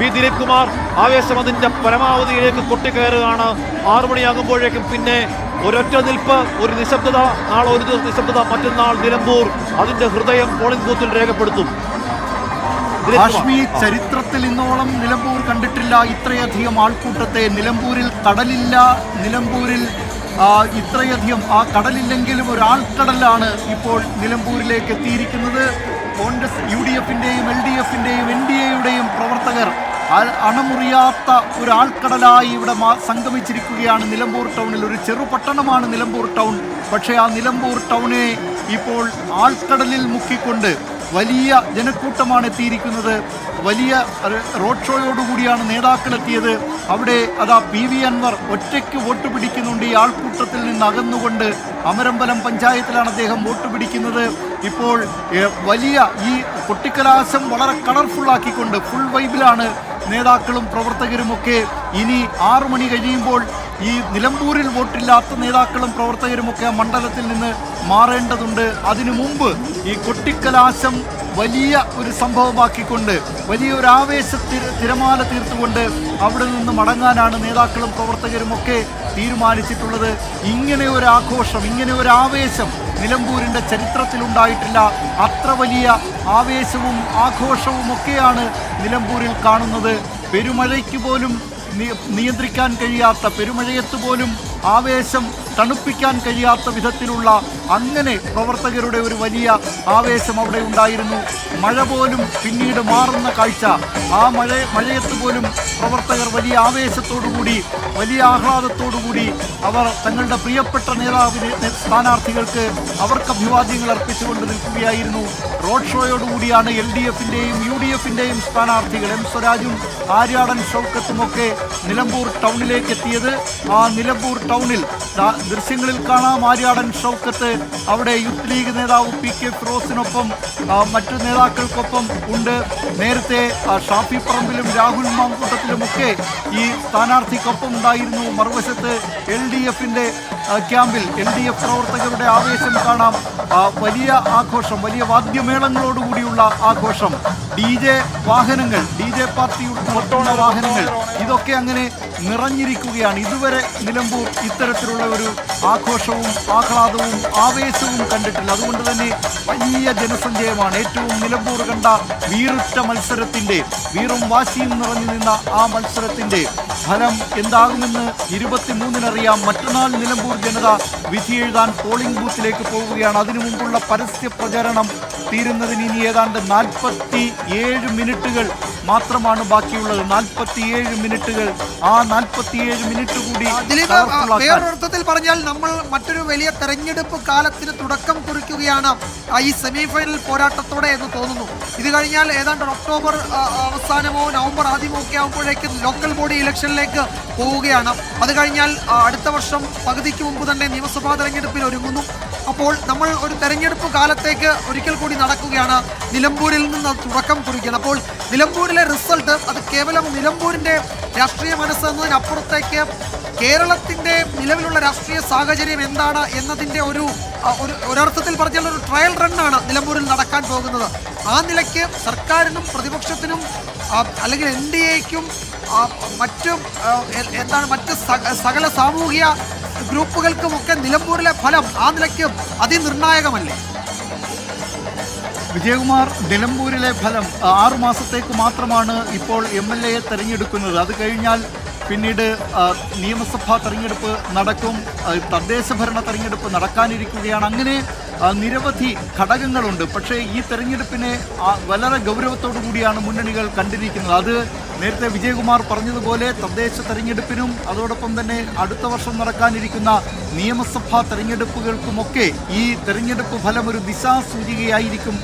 V Dileep Kumar ആവേശം അതിന്റെ പരമാവധിയിലേക്ക് കൊട്ടിക്കയറുകയാണ്. ആറു മണിയാകുമ്പോഴേക്കും പിന്നെ ഒരൊറ്റ നിൽപ്പ് ഒരു നിശബ്ദത നാളെ ഒരു നിശബ്ദത മറ്റന്നാൾ നിലമ്പൂർ അതിന്റെ ഹൃദയം പോളിംഗ് ബൂത്തിൽ രേഖപ്പെടുത്തും. ഹാഷ്മി ചരിത്രത്തിൽ ഇന്നോളം നിലമ്പൂർ കണ്ടിട്ടില്ല. ഇത്രയധികം ആൾക്കൂട്ടത്തെ നിലമ്പൂരിൽ കടലില്ല. നിലമ്പൂരിൽ ഇത്രയധികം ആ കടലില്ലെങ്കിലും ഒരു ആൾക്കടലാണ് ഇപ്പോൾ നിലമ്പൂരിലേക്ക് എത്തിയിരിക്കുന്നത്. കോൺഗ്രസ് യു ഡി എഫിന്റെയും എൽ ഡി എഫിന്റെയും എൻ ഡി എയുടെയും പ്രവർത്തകർ അണമുറിയാത്ത ഒരു ആൾക്കടലായി ഇവിടെ സംഗമിച്ചിരിക്കുകയാണ് നിലമ്പൂർ ടൗണിൽ. ഒരു ചെറു പട്ടണമാണ് നിലമ്പൂർ ടൗൺ. പക്ഷേ ആ നിലമ്പൂർ ടൗണെ ഇപ്പോൾ ആൾക്കടലിൽ മുക്കിക്കൊണ്ട് വലിയ ജനക്കൂട്ടമാണ് എത്തിയിരിക്കുന്നത്. വലിയ റോഡ് ഷോയോടുകൂടിയാണ് നേതാക്കൾ എത്തിയത്. അവിടെ അതാ പി വി അൻവർ ഒറ്റയ്ക്ക് വോട്ട് പിടിക്കുന്നുണ്ട്. ഈ ആൾക്കൂട്ടത്തിൽ നിന്ന് അകന്നുകൊണ്ട് അമരമ്പലം പഞ്ചായത്തിലാണ് അദ്ദേഹം വോട്ട് പിടിക്കുന്നത്. ഇപ്പോൾ വലിയ ഈ കൊട്ടിക്കലാശം വളരെ കളർഫുള്ളാക്കിക്കൊണ്ട് ഫുൾ വൈബിലാണ് നേതാക്കളും പ്രവർത്തകരുമൊക്കെ ഇനി ആറു മണി കഴിയുമ്പോൾ ഈ നിലമ്പൂരിൽ വോട്ടില്ലാത്ത നേതാക്കളും പ്രവർത്തകരുമൊക്കെ മണ്ഡലത്തിൽ നിന്ന് മാറേണ്ടതുണ്ട്. അതിനു മുമ്പ് ഈ കൊട്ടിക്കലാശം വലിയ ഒരു സംഭവമാക്കിക്കൊണ്ട് വലിയ ഒരു ആവേശ തിരമാല തീർത്തുകൊണ്ട് അവിടെ നിന്ന് മടങ്ങാനാണ് നേതാക്കളും പ്രവർത്തകരും ഒക്കെ തീരുമാനിച്ചിട്ടുള്ളത്. ഇങ്ങനെ ഒരു ആഘോഷം ഇങ്ങനെ ഒരു ആവേശം നിലമ്പൂരിന്റെ ചരിത്രത്തിലുണ്ടായിട്ടില്ല അത്ര വലിയ ആവേശവും ആഘോഷവും ഒക്കെയാണ് നിലമ്പൂരിൽ കാണുന്നത്. പെരുമഴയ്ക്ക് പോലും നിയന്ത്രിക്കാൻ കഴിയാത്ത പെരുമഴയത്ത് പോലും ആവേശം തണുപ്പിക്കാൻ കഴിയാത്ത വിധത്തിലുള്ള അങ്ങനെ പ്രവർത്തകരുടെ ഒരു വലിയ ആവേശം അവിടെ ഉണ്ടായിരുന്നു. മഴ പോലും പിന്നീട് മാറുന്ന കാഴ്ച. ആ മഴ മഴയത്ത് പോലും പ്രവർത്തകർ വലിയ ആവേശത്തോടുകൂടി വലിയ ആഹ്ലാദത്തോടുകൂടി അവർ തങ്ങളുടെ പ്രിയപ്പെട്ട നേതാവിന് സ്ഥാനാർത്ഥികൾക്ക് അവർക്ക് അഭിവാദ്യങ്ങൾ അർപ്പിച്ചുകൊണ്ട് നിൽക്കുകയായിരുന്നു. റോഡ് ഷോയോടുകൂടിയാണ് എൽ ഡി എഫിന്റെയും യു ഡി എഫിന്റെയും സ്ഥാനാർത്ഥികൾ എം സ്വരാജും ആര്യാടൻ ഷൗക്കത്തുമൊക്കെ നിലമ്പൂർ ടൗണിലേക്ക് എത്തിയത് ആ നിലമ്പൂർ ടൗണിൽ ദൃശ്യങ്ങളിൽ കാണാം ആര്യാടൻ ഷൗക്കത്ത്. അവിടെ യൂത്ത് ലീഗ് നേതാവ് പി കെ ഫിറോസിനൊപ്പം മറ്റു നേതാക്കൾക്കൊപ്പം ഉണ്ട്. നേരത്തെ ഷാഫി പറമ്പിലും രാഹുൽ മാങ്കൂട്ടത്തിലുമൊക്കെ ഈ സ്ഥാനാർത്ഥിക്കൊപ്പം ഉണ്ടായിരുന്നു. മറുവശത്ത് എൽ ഡി എഫിന്റെ ക്യാമ്പിൽ എൽ ഡി എഫ് പ്രവർത്തകരുടെ ആവേശം കാണാം. വലിയ ആഘോഷം വലിയ വാദ്യമേളങ്ങളോടുകൂടിയുള്ള ആഘോഷം. ഡി ജെ വാഹനങ്ങൾ ഡി ജെ പാർട്ടി ഉൾപ്പെടെ വാഹനങ്ങൾ ഇതൊക്കെ അങ്ങനെ നിറഞ്ഞിരിക്കുകയാണ്. ഇതുവരെ നിലമ്പൂർ ഇത്തരത്തിലുള്ള ഒരു ആഘോഷവും ആഹ്ലാദവും ആവേശവും കണ്ടിട്ടില്ല. അതുകൊണ്ട് തന്നെ വലിയ ജനസഞ്ചയമാണ്. ഏറ്റവും നിലമ്പൂർ കണ്ട വീറുറ്റ മത്സരത്തിന്റെ വീറും വാശിയും നിറഞ്ഞു നിന്ന ആ മത്സരത്തിന്റെ ഫലം എന്താകുമെന്ന് ഇരുപത്തിമൂന്നിനറിയാം. മറ്റന്നാൾ നിലമ്പൂർ ജനത വിധിയെഴുതാൻ പോളിംഗ് ബൂത്തിലേക്ക് പോവുകയാണ്. അതിനു മുമ്പുള്ള പരസ്യ പ്രചരണം തീരുന്നതിന് ഇനി ഏതാണ്ട് നാൽപ്പത്തി ഏഴ് മിനിറ്റുകൾ മാത്രമാണ് ബാക്കിയുള്ളത്. നാൽപ്പത്തിയേഴ് മിനിറ്റുകൾ. ആ നാൽപ്പത്തിയേഴ് മിനിറ്റ് കൂടി വേറൊരർത്ഥത്തിൽ പറഞ്ഞാൽ നമ്മൾ മറ്റൊരു വലിയ തെരഞ്ഞെടുപ്പ് കാലത്തിന് തുടക്കം കുറിക്കുകയാണ്. ഈ സെമിഫൈനൽ പോരാട്ടത്തോടെ എന്ന് തോന്നുന്നു. ഇത് കഴിഞ്ഞാൽ ഏതാണ്ട് ഒക്ടോബർ അവസാനമോ നവംബർ ആദ്യമോ ഒക്കെ ആകുമ്പോഴേക്കും ലോക്കൽ ബോഡി ഇലക്ഷനിലേക്ക് പോവുകയാണ്. അത് കഴിഞ്ഞാൽ അടുത്ത വർഷം പകുതിക്ക് മുമ്പ് തന്നെ നിയമസഭാ തെരഞ്ഞെടുപ്പിൽ ഒരുങ്ങുന്നു. അപ്പോൾ നമ്മൾ ഒരു തെരഞ്ഞെടുപ്പ് കാലത്തേക്ക് ഒരിക്കൽ കൂടി നടക്കുകയാണ്. നിലമ്പൂരിൽ നിന്ന് തുടക്കം കുറിക്കുന്നത് അപ്പോൾ നിലമ്പൂരിലെ റിസൾട്ട് അത് കേവലം നിലമ്പൂരിന്റെ രാഷ്ട്രീയ മനസ്സ് എന്നതിനപ്പുറത്തേക്ക് കേരളത്തിന്റെ നിലവിലുള്ള രാഷ്ട്രീയ സാഹചര്യം എന്താണ് എന്നതിന്റെ ഒരു ഒരു ഒരർത്ഥത്തിൽ പറഞ്ഞാൽ ഒരു ട്രയൽ റണ്ണാണ് നിലമ്പൂരിൽ നടക്കാൻ പോകുന്നത്. ആ നിലയ്ക്ക് സർക്കാരിനും പ്രതിപക്ഷത്തിനും അല്ലെങ്കിൽ എൻ ഡി എക്കും മറ്റും എന്താണ് മറ്റ് സക- സകല സാമൂഹിക ഗ്രൂപ്പുകൾക്കുമൊക്കെ നിലമ്പൂരിലെ ഫലം ആ നിലയ്ക്ക് അതിനിർണായകമല്ലേ? വിജയകുമാർ നിലമ്പൂരിലെ ഫലം ആറു മാസത്തേക്ക് മാത്രമാണ് ഇപ്പോൾ എം എൽ എയെ തെരഞ്ഞെടുക്കുന്നത്. അത് കഴിഞ്ഞാൽ പിന്നീട് നിയമസഭാ തെരഞ്ഞെടുപ്പ് നടക്കും തദ്ദേശ ഭരണ തെരഞ്ഞെടുപ്പ് നടക്കാനിരിക്കുകയാണ്. അങ്ങനെ നിരവധി ഘടകങ്ങളുണ്ട്. പക്ഷേ ഈ തെരഞ്ഞെടുപ്പിനെ വളരെ ഗൗരവത്തോടു കൂടിയാണ് മുന്നണികൾ കണ്ടിരിക്കുന്നത്. അത് നേരത്തെ വിജയകുമാർ പറഞ്ഞതുപോലെ തദ്ദേശ തെരഞ്ഞെടുപ്പിനും അതോടൊപ്പം തന്നെ അടുത്ത വർഷം നടക്കാനിരിക്കുന്ന നിയമസഭാ തെരഞ്ഞെടുപ്പുകൾക്കുമൊക്കെ ഈ തെരഞ്ഞെടുപ്പ് ഫലം ഒരു ദിശാസൂചികയായിരിക്കും